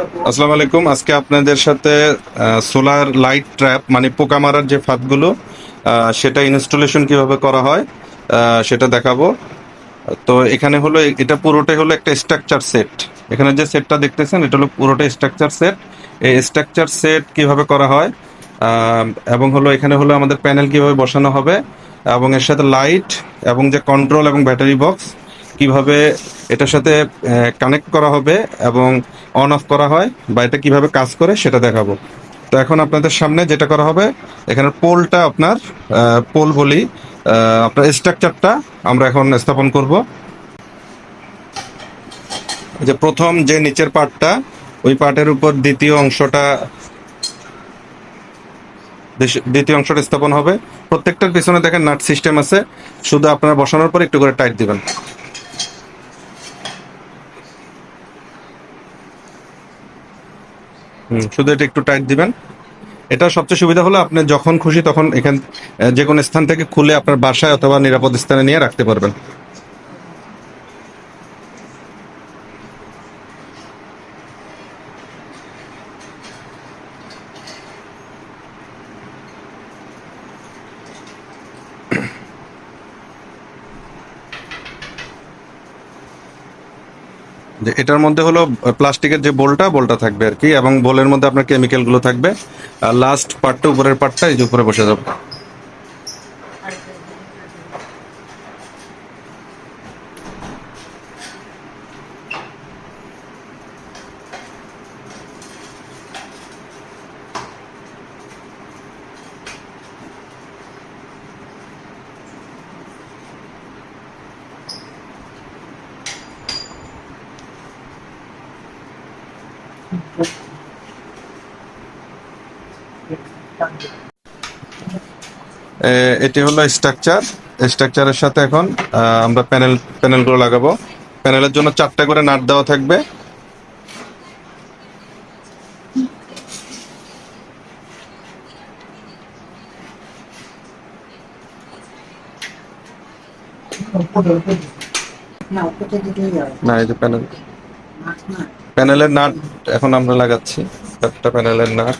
আসসালামু আলাইকুম। আজকে আপনাদের সাথে সোলার লাইট ট্র্যাপ মানে পোকা মারার যে ফাঁদগুলো সেটা ইনস্টলেশন কীভাবে করা হয় সেটা দেখাবো। তো এখানে হলো, এটা পুরোটাই হলো একটা স্ট্রাকচার সেট এখানে যে সেটটা দেখতেছেন, এটা হলো পুরোটাই স্ট্রাকচার সেট এই স্ট্রাকচার সেট কীভাবে করা হয় এবং হলো এখানে হলো আমাদের প্যানেল কীভাবে বসানো হবে, এবং এর সাথে লাইট এবং যে কন্ট্রোল এবং ব্যাটারি বক্স কীভাবে এটার সাথে কানেক্ট করা হবে এবং অন অফ করা হয় বা এটা কীভাবে কাজ করে সেটা দেখাবো। তো এখন আপনাদের সামনে যেটা করা হবে, এখানে পোলটা আপনার পোল বলি আপনার স্ট্রাকচারটা আমরা এখন স্থাপন করব। যে প্রথম যে নিচের পার্টটা ওই পার্টের উপর দ্বিতীয় অংশটা দ্বিতীয় অংশটা স্থাপন হবে। প্রত্যেকটার পিছনে দেখেন নাট সিস্টেম আছে। শুধু আপনারা বসানোর পর একটু করে টাইট দিবেন। শুধু এটা একটু টাইট দিবেন। এটা সবচেয়ে সুবিধা হলো আপনি যখন খুশি তখন এখান যে কোনো স্থান থেকে খুলে আপনার বাসায় অথবা নিরাপদ স্থানে নিয়ে রাখতে পারবেন। যে এটার মধ্যে হলো প্লাস্টিকের যে বোলটা বোলটা থাকবে আর কি, এবং বোলের মধ্যে আপনার কেমিক্যালগুলো থাকবে। আর লাস্ট পার্টটা উপরের পার্টটা এই যে উপরে বসে যাবে। এটি হলো স্ট্রাকচার স্ট্রাকচারের সাথে এখন আমরা প্যানেল প্যানেলগুলো লাগাবো। প্যানেলের জন্য চারটা করে নাট দেওয়া থাকবে। না এই যে প্যানেল প্যানেলের নাট এখন আমরা লাগাচ্ছি, চারটা প্যানেলের নাট।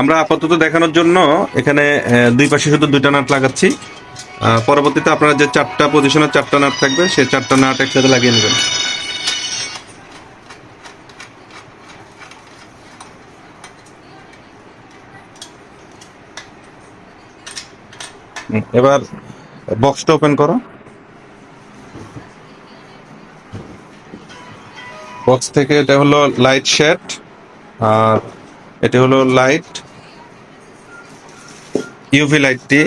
আমরা আপাতত দেখানোর জন্য এখানে দুই পাশে শুধু দুইটা নাট লাগাচ্ছি। পরবর্তীতে আপনারা যে চারটা পজিশনের চারটা নাট থাকবে সেই চারটা নাট একসাথে লাগিয়ে নেবেন। এবার বক্সটা ওপেন করো। বক্স থেকে এটা হলো লাইট শেড আর এটা হলো লাইট ইউভি লাইটটি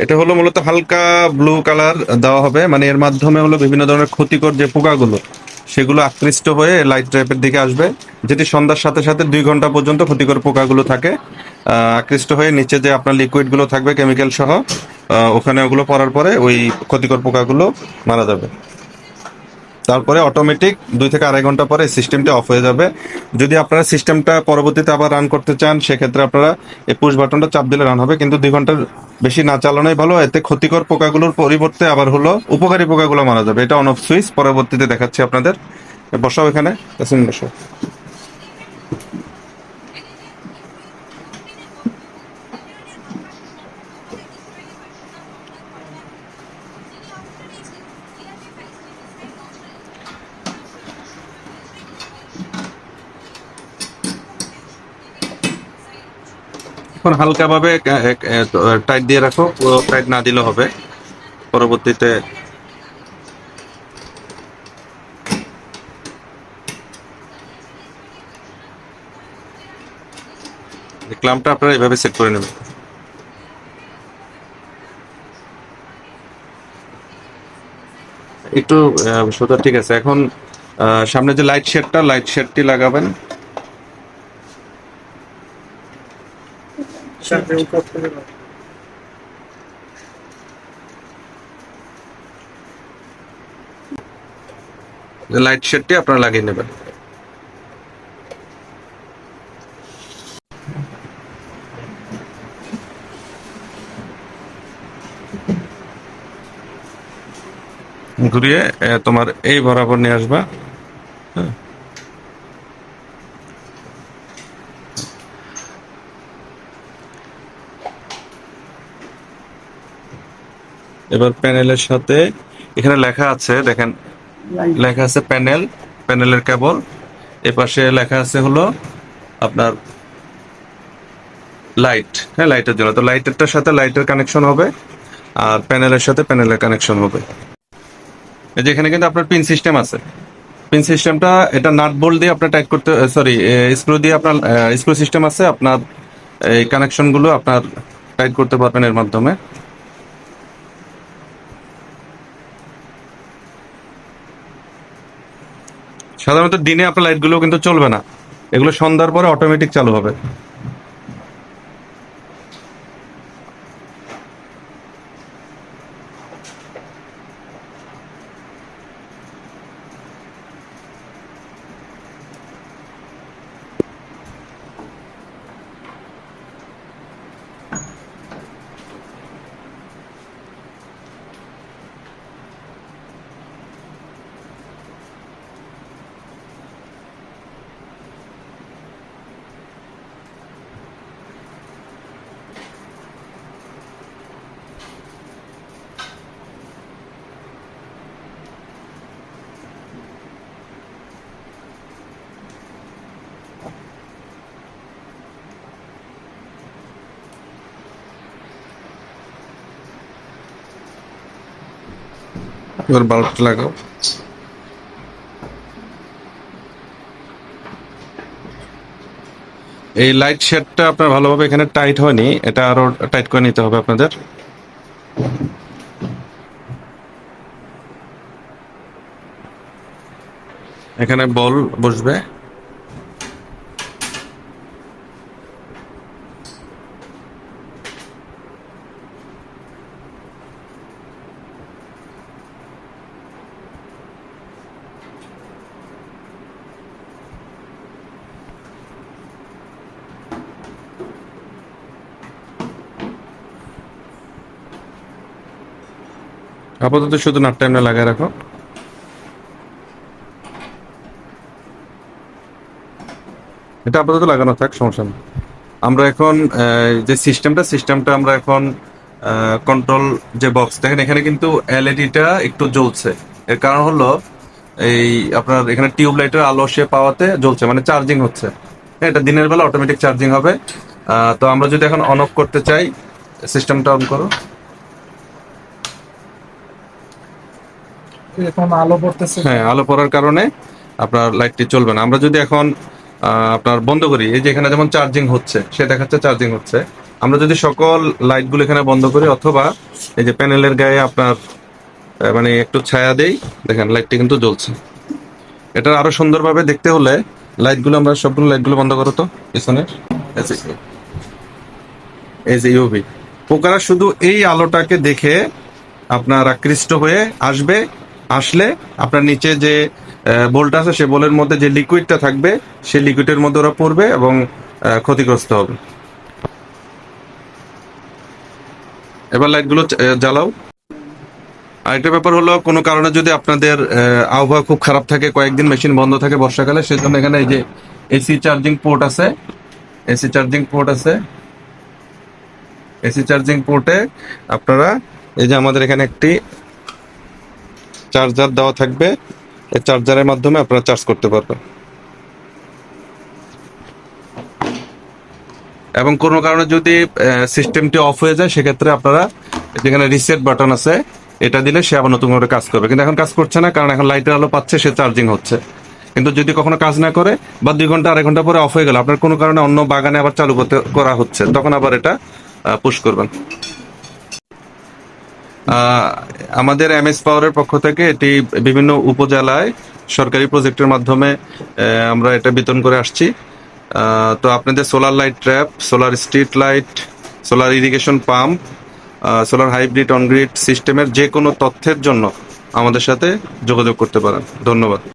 এটা হলো মূলত হালকা ব্লু কালার দেওয়া হবে। মানে এর মাধ্যমে হলো বিভিন্ন ধরনের ক্ষতিকর যে পোকাগুলো, সেগুলো আকৃষ্ট হয়ে লাইট ট্র্যাপের দিকে আসবে, যেটি সন্ধ্যার সাথে সাথে দুই ঘণ্টা পর্যন্ত ক্ষতিকর পোকাগুলো থাকে। আকৃষ্ট হয়ে নিচে যে আপনার লিকুইডগুলো থাকবে কেমিক্যাল সহ ওখানে ওগুলো পড়ার পরে ওই ক্ষতিকর পোকাগুলো মারা যাবে। তারপরে অটোমেটিক দুই থেকে আড়াই ঘণ্টা পরে সিস্টেমটা অফ হয়ে যাবে। যদি আপনারা সিস্টেমটা পরবর্তীতে আবার রান করতে চান, সেক্ষেত্রে আপনারা এই পুশ বাটনটা চাপ দিলে রান হবে, কিন্তু দুই ঘণ্টার বেশি না চালানোই ভালো, এতে ক্ষতিকর পোকাগুলোর পরিবর্তে আবার হলো উপকারী পোকাগুলো মারা যাবে। এটা অন অফ সুইচ পরবর্তীতে দেখাচ্ছি আপনাদের। বসাও এখানে বসাও। এখন হালকাভাবে টাইট দিয়ে রাখো টাইট না দিলে হবে। পরবর্তীতে ক্লামটা আপনারা এভাবে সেট করে নেবেন। একটু সোজা ঠিক আছে। এখন সামনে যে লাইট শেডটা লাইট শেডটি লাগাবেন। serve un po' come light শেডটি আপনার লাগিয়ে নেবেন। ঘুরিয়ে তোমার এই বরাবর নিয়ে আসবা। এবার প্যানেলের সাথে, এখানে লেখা আছে, দেখেন, লেখা আছে প্যানেল, প্যানেলের কেবল। এ পাশে লেখা আছে হলো আপনার লাইট হ্যাঁ লাইটের জন্য। তো লাইটেরটার সাথে লাইটের কানেকশন হবে, আর প্যানেলের সাথে প্যানেলের কানেকশন হবে। এই যে এখানে কিন্তু আপনার পিন সিস্টেম আছে। পিন সিস্টেমটা, এটা নাট বোল্ট দিয়ে আপনার টাইট করতে সরি স্ক্রু দিয়ে আপনার স্ক্রু সিস্টেম আছে, আপনার এই কানেকশনগুলো আপনার টাইট করতে পারবেন এর মাধ্যমে। সাধারণত দিনে আপনার লাইটগুলো কিন্তু চলবে না। এগুলো সন্ধ্যার পরে অটোমেটিক চালু হবে। এবার বাল্বটা লাগাও। এই লাইট শেডটা আপনার ভালোভাবে এখানে টাইট হয়নি, এটা আরও টাইট করে নিতে হবে আপনাদের। এখানে বল বসবে। আপাতত শুধু নাট টাইমটা লাগায় রাখো। এটা আপাতত লাগানো থাক সমস্যা নেই। আমরা এখন যে সিস্টেমটা সিস্টেমটা আমরা এখন কন্ট্রোল যে বক্স দেখেন এখানে কিন্তু এলইডিটা একটু জ্বলছে। এর কারণ হলো এই আপনার এখানে টিউব লাইটের আলো সে পাওয়াতে জ্বলছে মানে চার্জিং হচ্ছে। হ্যাঁ, এটা দিনের বেলা অটোমেটিক চার্জিং হবে। তো আমরা যদি এখন অন অফ করতে চাই সিস্টেমটা অন করো। এরকম আলো পড়তেছে। হ্যাঁ আলো পড়ার কারণে আপনার লাইটটি চলবে না। আমরা যদি এখন আপনার বন্ধ করি, এই যে এখানে যেমন চার্জিং হচ্ছে, সে দেখাচ্ছে চার্জিং হচ্ছে। আমরা যদি সকল লাইটগুলো এখানে বন্ধ করি, অথবা এই যে প্যানেলের গায়ে আপনার মানে একটু ছায়া দেই, দেখেন লাইটটি কিন্তু জ্বলছে। এটা আরও সুন্দরভাবে দেখতে হলে লাইটগুলো আমরা, সবগুলো লাইটগুলো বন্ধ করো তো পিছনে এই যে- এই যে ইউভি পোকারা শুধু এই আলোটাকে দেখে আপনার আকৃষ্ট হয়ে আসবে আসলে আপনার নিচে যে বোল্ট আছে, সে বোলের মধ্যে যে লিকুইডটা থাকবে, সে লিকুইডের মধ্যে ওরা পড়বে এবং ক্ষতিগ্রস্ত হবে। এবার লাইটগুলো জ্বালাও। আরেকটা ব্যাপার হলো, কোনো কারণে যদি আপনাদের আবহাওয়া খুব খারাপ থাকে, কয়েকদিন মেশিন বন্ধ থাকে বর্ষাকালে, সেজন্য এখানে এই যে এসি চার্জিং পোর্ট আছে এসি চার্জিং পোর্ট আছে। এসি চার্জিং পোর্টে আপনারা, এই যে আমাদের এখানে একটি চার্জার দেওয়া থাকবে। এই চার্জারের মাধ্যমে আপনারা চার্জ করতে পারবেন। এবং কোনো কারণে যদি সিস্টেমটি অফ হয়ে যায়, সেক্ষেত্রে আপনারা যেখানে রিসেট বাটন আছে, এটা দিলে সে আবার নতুন করে কাজ করবে। কিন্তু এখন কাজ করছে না, কারণ এখন লাইটের আলো পাচ্ছে, সে চার্জিং হচ্ছে। কিন্তু যদি কখনো কাজ না করে, বা দুই ঘণ্টা, আড়াই ঘণ্টা পরে অফ হয়ে গেল, আপনার কোনো কারণে অন্য বাগানে আবার চালু করতে, করা হচ্ছে, তখন আবার এটা পুশ করবেন। আহ, এম এস পাওয়ারের পক্ষ থেকে এটি বিভিন্ন উপজেলায় সরকারি প্রজেক্টের মাধ্যমে আমরা এটা বিতরণ করে আসছি। তো আপনাদের solar light trap solar street light solar irrigation pump solar hybrid on grid সিস্টেমের যে কোনো তথ্যের জন্য আমাদের সাথে যোগাযোগ করতে পারেন। ধন্যবাদ।